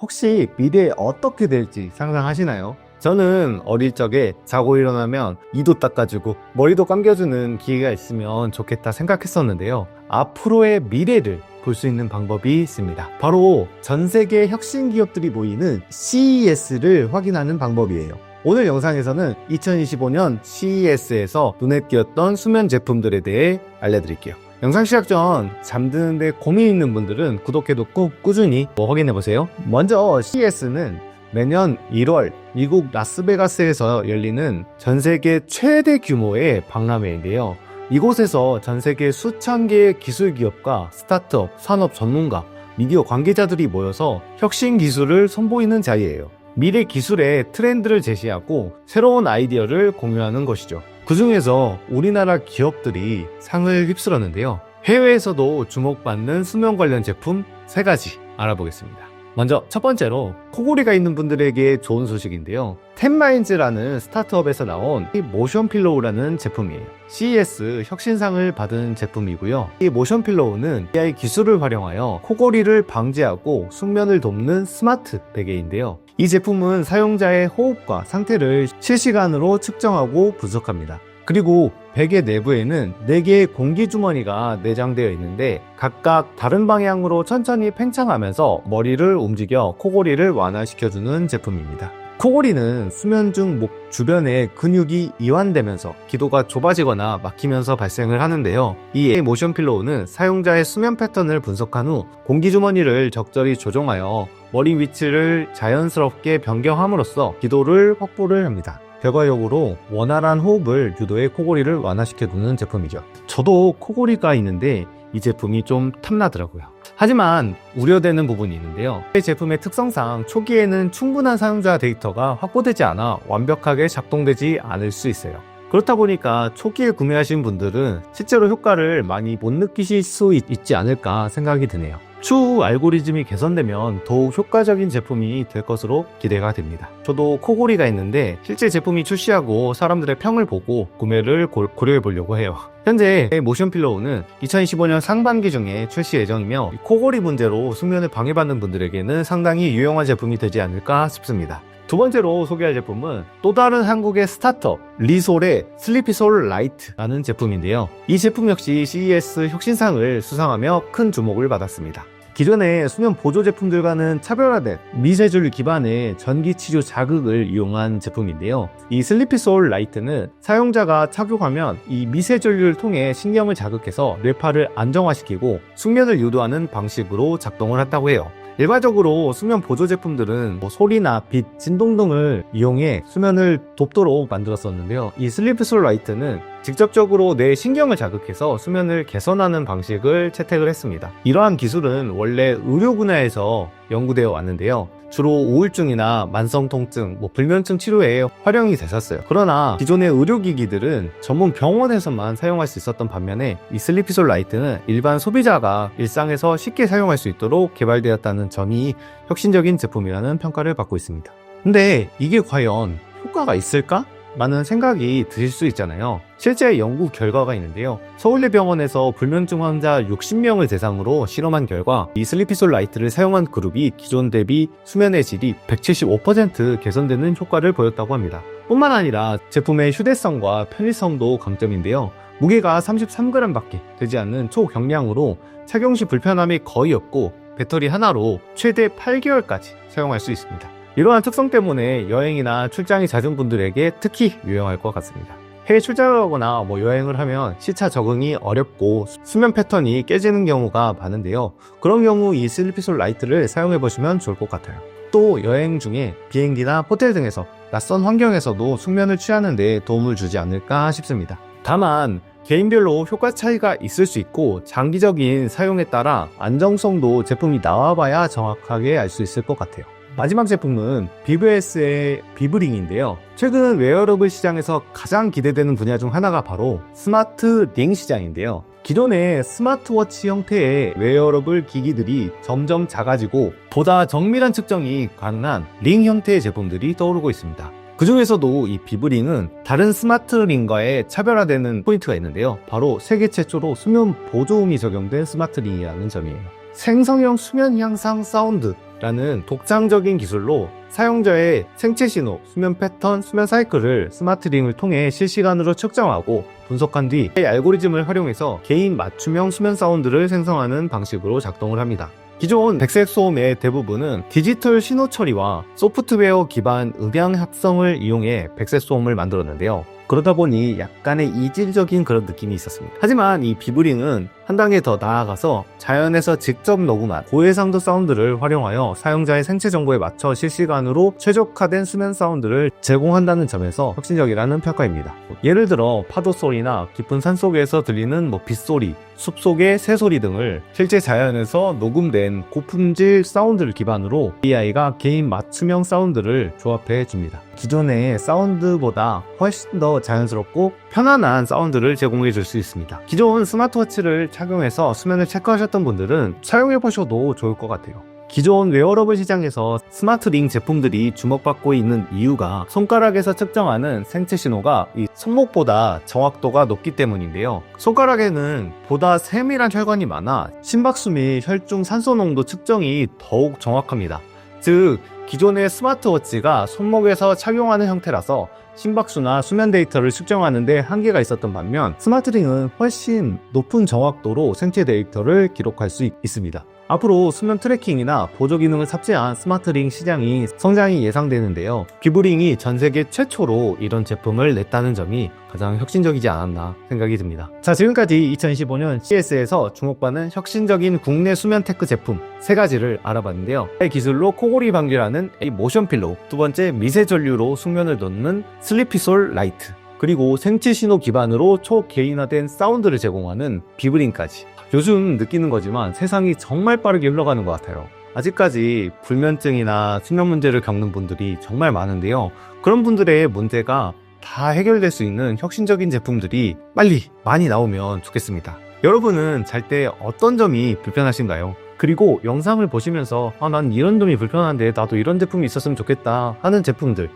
혹시 미래에 어떻게 될지 상상하시나요? 저는 어릴 적에 자고 일어나면 이도 닦아주고 머리도 감겨주는 기회가 있으면 좋겠다 생각했었는데요. 앞으로의 미래를 볼 수 있는 방법이 있습니다. 바로 전 세계 혁신 기업들이 모이는 CES를 확인하는 방법이에요. 오늘 영상에서는 2025년 CES에서 눈에 띄었던 수면 제품들에 대해 알려드릴게요. 영상 시작 전 잠드는데 고민 있는 분들은 구독해뒀고 꾸준히 뭐 확인해보세요. 먼저 CES는 매년 1월 미국 라스베가스에서 열리는 전 세계 최대 규모의 박람회인데요. 이곳에서 전 세계 수천 개의 기술 기업과 스타트업, 산업 전문가, 미디어 관계자들이 모여서 혁신 기술을 선보이는 자리예요. 미래 기술의 트렌드를 제시하고 새로운 아이디어를 공유하는 것이죠. 그 중에서 우리나라 기업들이 상을 휩쓸었는데요. 해외에서도 주목받는 수면 관련 제품 3가지 알아보겠습니다. 먼저 첫 번째로 코골이가 있는 분들에게 좋은 소식인데요. 텐마인즈라는 스타트업에서 나온 이 모션 필로우라는 제품이에요. CES 혁신상을 받은 제품이고요. 이 모션 필로우는 AI 기술을 활용하여 코골이를 방지하고 숙면을 돕는 스마트 베개인데요. 이 제품은 사용자의 호흡과 상태를 실시간으로 측정하고 분석합니다. 그리고 베개 내부에는 4개의 공기주머니가 내장되어 있는데 각각 다른 방향으로 천천히 팽창하면서 머리를 움직여 코골이를 완화시켜주는 제품입니다. 코골이는 수면 중 목 주변에 근육이 이완되면서 기도가 좁아지거나 막히면서 발생을 하는데요. 이 모션 필로우는 사용자의 수면 패턴을 분석한 후 공기주머니를 적절히 조정하여 머리 위치를 자연스럽게 변경함으로써 기도를 확보를 합니다. 결과적으로 원활한 호흡을 유도해 코골이를 완화시켜주는 제품이죠. 저도 코골이가 있는데 이 제품이 좀 탐나더라고요. 하지만 우려되는 부분이 있는데요. 이 제품의 특성상 초기에는 충분한 사용자 데이터가 확보되지 않아 완벽하게 작동되지 않을 수 있어요. 그렇다 보니까 초기에 구매하신 분들은 실제로 효과를 많이 못 느끼실 수 있, 지 않을까 생각이 드네요. 추후 알고리즘이 개선되면 더욱 효과적인 제품이 될 것으로 기대가 됩니다. 저도 코골이가 있는데 실제 제품이 출시하고 사람들의 평을 보고 구매를 고, 고려해 보려고 해요. 현재 모션 필로우는 2025년 상반기 중에 출시 예정이며 코골이 문제로 숙면을 방해받는 분들에게는 상당히 유용한 제품이 되지 않을까 싶습니다. 두 번째로 소개할 제품은 또 다른 한국의 스타트업 리솔의 슬리피솔 라이트라는 제품인데요. 이 제품 역시 CES 혁신상을 수상하며 큰 주목을 받았습니다. 기존의 수면 보조 제품들과는 차별화된 미세줄 기반의 전기 치료 자극을 이용한 제품인데요. 이 슬리피솔 라이트는 사용자가 착용하면 이 미세전류를 통해 신경을 자극해서 뇌파를 안정화시키고 숙면을 유도하는 방식으로 작동을 한다고 해요. 일반적으로 수면 보조 제품들은 뭐 소리나 빛, 진동 등을 이용해 수면을 돕도록 만들었었는데요. 이 슬리프솔 라이트는 직접적으로 뇌 신경을 자극해서 수면을 개선하는 방식을 채택을 했습니다. 이러한 기술은 원래 의료 분야에서 연구되어 왔는데요. 주로 우울증이나 만성 통증, 뭐 불면증 치료에 활용이 됐었어요. 그러나 기존의 의료기기들은 전문 병원에서만 사용할 수 있었던 반면에 이 슬리피솔 라이트는 일반 소비자가 일상에서 쉽게 사용할 수 있도록 개발되었다는 점이 혁신적인 제품이라는 평가를 받고 있습니다. 근데 이게 과연 효과가 있을까? 라는 생각이 드실 수 있잖아요. 실제 연구 결과가 있는데요. 서울대병원에서 불면증 환자 60명을 대상으로 실험한 결과 이 슬리피솔 라이트를 사용한 그룹이 기존 대비 수면의 질이 175% 개선되는 효과를 보였다고 합니다. 뿐만 아니라 제품의 휴대성과 편의성도 강점인데요. 무게가 33g밖에 되지 않는 초경량으로 착용 시 불편함이 거의 없고 배터리 하나로 최대 8개월까지 사용할 수 있습니다. 이러한 특성 때문에 여행이나 출장이 잦은 분들에게 특히 유용할 것 같습니다. 해외 출장을 하거나 뭐 여행을 하면 시차 적응이 어렵고 수면 패턴이 깨지는 경우가 많은데요. 그런 경우 이 슬리피솔 라이트를 사용해 보시면 좋을 것 같아요. 또 여행 중에 비행기나 호텔 등에서 낯선 환경에서도 숙면을 취하는 데 도움을 주지 않을까 싶습니다. 다만 개인별로 효과 차이가 있을 수 있고 장기적인 사용에 따라 안정성도 제품이 나와봐야 정확하게 알 수 있을 것 같아요. 마지막 제품은 비브에스의 비브링인데요. 최근 웨어러블 시장에서 가장 기대되는 분야 중 하나가 바로 스마트 링 시장인데요. 기존의 스마트워치 형태의 웨어러블 기기들이 점점 작아지고 보다 정밀한 측정이 가능한 링 형태의 제품들이 떠오르고 있습니다. 그 중에서도 이 비브링은 다른 스마트 링과의 차별화되는 포인트가 있는데요. 바로 세계 최초로 수면 보조음이 적용된 스마트 링이라는 점이에요. 생성형 수면 향상 사운드 라는 독창적인 기술로 사용자의 생체 신호, 수면 패턴, 수면 사이클을 스마트링을 통해 실시간으로 측정하고 분석한 뒤 알고리즘을 활용해서 개인 맞춤형 수면 사운드를 생성하는 방식으로 작동을 합니다. 기존 백색 소음의 대부분은 디지털 신호 처리와 소프트웨어 기반 음향 합성을 이용해 백색 소음을 만들었는데요. 그러다 보니 약간의 이질적인 그런 느낌이 있었습니다. 하지만 이 비브링은 한 단계 더 나아가서 자연에서 직접 녹음한 고해상도 사운드를 활용하여 사용자의 생체 정보에 맞춰 실시간으로 최적화된 수면 사운드를 제공한다는 점에서 혁신적이라는 평가입니다. 예를 들어 파도 소리나 깊은 산 속에서 들리는 뭐 빗소리, 숲속의 새소리 등을 실제 자연에서 녹음된 고품질 사운드를 기반으로 AI가 개인 맞춤형 사운드를 조합해 줍니다. 기존의 사운드보다 훨씬 더 자연스럽고 편안한 사운드를 제공해 줄 수 있습니다. 기존 스마트워치를 착용해서 수면을 체크하셨던 분들은 사용해 보셔도 좋을 것 같아요. 기존 웨어러블 시장에서 스마트 링 제품들이 주목받고 있는 이유가 손가락에서 측정하는 생체 신호가 이 손목보다 정확도가 높기 때문인데요. 손가락에는 보다 세밀한 혈관이 많아 심박수 및 혈중 산소 농도 측정이 더욱 정확합니다. 즉, 기존의 스마트워치가 손목에서 착용하는 형태라서 심박수나 수면 데이터를 측정하는데 한계가 있었던 반면 스마트링은 훨씬 높은 정확도로 생체 데이터를 기록할 수 있- 있습니다. 앞으로 수면 트래킹이나 보조 기능을 탑재한 스마트링 시장이 성장이 예상되는데요. 비브링이 전 세계 최초로 이런 제품을 냈다는 점이 가장 혁신적이지 않았나 생각이 듭니다. 자, 지금까지 2025년 CS에서 주목받는 혁신적인 국내 수면 테크 제품 세 가지를 알아봤는데요. 이 기술로 코골이 방지라는 이 모션 필로, 두 번째 미세 전류로 숙면을 돕는 슬리피솔 라이트, 그리고 생체 신호 기반으로 초개인화된 사운드를 제공하는 비브링까지. 요즘 느끼는 거지만 세상이 정말 빠르게 흘러가는 것 같아요. 아직까지 불면증이나 수면 문제를 겪는 분들이 정말 많은데요. 그런 분들의 문제가 다 해결될 수 있는 혁신적인 제품들이 빨리 많이 나오면 좋겠습니다. 여러분은 잘 때 어떤 점이 불편하신가요? 그리고 영상을 보시면서 아, 난 이런 점이 불편한데 나도 이런 제품이 있었으면 좋겠다 하는 제품들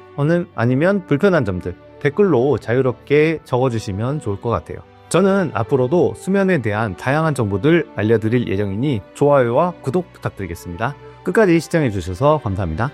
아니면 불편한 점들 댓글로 자유롭게 적어주시면 좋을 것 같아요. 저는 앞으로도 수면에 대한 다양한 정보들 알려드릴 예정이니 좋아요와 구독 부탁드리겠습니다. 끝까지 시청해주셔서 감사합니다.